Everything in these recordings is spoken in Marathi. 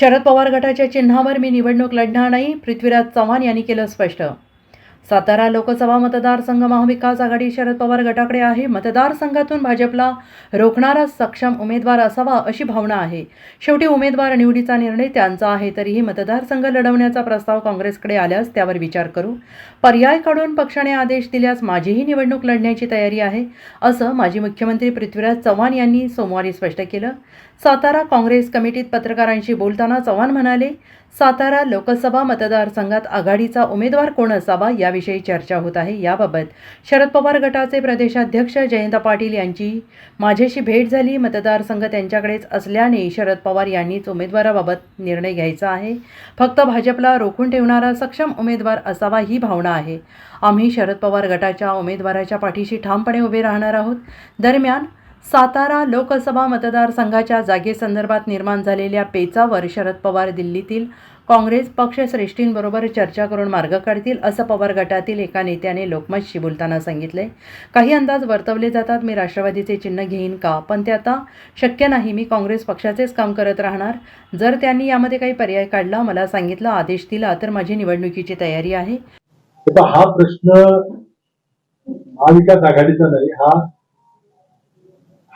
शरद पवार गटाच्या चिन्हावर मी निवडणूक लढणार नाही. पृथ्वीराज चव्हाण यांनी केलं स्पष्ट. सातारा लोकसभा मतदारसंघ महाविकास आघाडी शरद पवार गटाकडे आहे. मतदारसंघातून भाजपला रोखणारा सक्षम उमेदवार असावा अशी भावना आहे. शेवटी उमेदवार निवडीचा निर्णय त्यांचा आहे तरीही मतदारसंघ लढवण्याचा प्रस्ताव काँग्रेसकडे आल्यास त्यावर विचार करू. पर्याय काढून पक्षाने आदेश दिल्यास माझीही निवडणूक लढण्याची तयारी आहे असं माजी मुख्यमंत्री पृथ्वीराज चव्हाण यांनी सोमवारी स्पष्ट केलं. सातारा काँग्रेस कमिटीत पत्रकारांशी बोलताना चव्हाण म्हणाले सातारा लोकसभा मतदारसंघात आघाडीचा उमेदवार कोण असावा याविषयी चर्चा होत आहे. याबाबत शरद पवार गटाचे प्रदेशाध्यक्ष जयंत पाटील यांची माझ्याशी भेट झाली. मतदारसंघ त्यांच्याकडेच असल्याने शरद पवार यांनीच उमेदवाराबाबत निर्णय घ्यायचा आहे. फक्त भाजपला रोखून ठेवणारा सक्षम उमेदवार असावा ही भावना आहे. आम्ही शरद पवार गटाच्या उमेदवाराच्या पाठीशी ठामपणे उभे राहणार आहोत. दरम्यान सातारा लोकसभा मतदारसंघाच्या जागेसंदर्भात निर्माण झालेल्या पेचावर शरद पवार दिल्लीतील काँग्रेस पक्षश्रेष्ठींबरोबर चर्चा करून मार्ग काढतील असं पवार गटातील एका नेत्याने लोकमतशी बोलताना सांगितले. काही अंदाज वर्तवले जातात मी राष्ट्रवादीचे चिन्ह घेईन का? पण ते आता शक्य नाही. मी काँग्रेस पक्षाचेच काम करत राहणार. जर त्यांनी यामध्ये काही पर्याय काढला मला सांगितलं आदेश दिला तर माझी निवडणुकीची तयारी आहे. हा प्रश्न महाविकास आघाडीचा नाही हा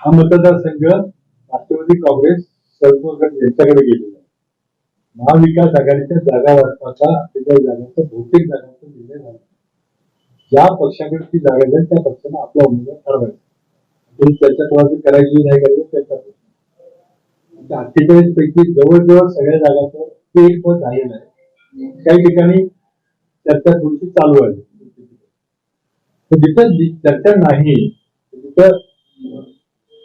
हा मतदारसंघ राष्ट्रवादी काँग्रेस यांच्याकडे गेलेला महाविकास आघाडीच्या जागा वाटपाचा अठ्ठेचाळीस जागांचा बहुतेक जागांचा निर्णय झाला. ज्या पक्षाकडे ती जागा जाईल त्या पक्षाने आपला उमेदवार ठरवायचा. त्याच्या कोणाची करायची नाही करायची त्याचा प्रश्न. म्हणजे अठ्ठेचाळीस पैकी जवळजवळ सगळ्या जागांचं ते एक पद झालेलं आहे. काही ठिकाणी चर्चा थोडीशी चालू आहे. तर जिथं चर्चा नाही तिथं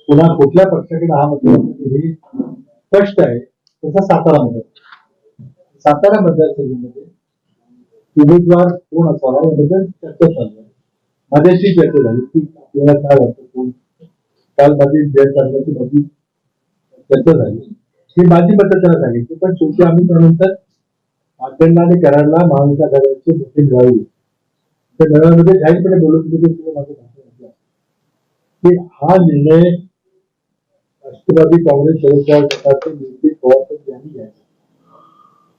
पुन्हा कुठल्या पक्षाकडे हा मतदार हे स्पष्ट आहे तसा सातारा मतदार सातारा मतदारसंघामध्ये उमेदवार कोण असावा याबद्दल चर्चा चालू आहे. माझ्याशी चर्चा झाली की आपल्याला काय वाटतं कोण? काल माझी जय चालण्याची माझी चर्चा झाली. ही माझी पद्धत त्याला सांगितली पण शेवटी आम्ही त्यानंतर अखंड आणि कराडला महाविकास आघाडीचे मिटिंग झाली त्या मेळाव्यामध्ये जाहीरपणे बोलत होते की माझं भाषण ऐकलं. की हा निर्णय राष्ट्रवादी काँग्रेस शरद पवार गटाचे नेते पवार यांनी घ्यायचा.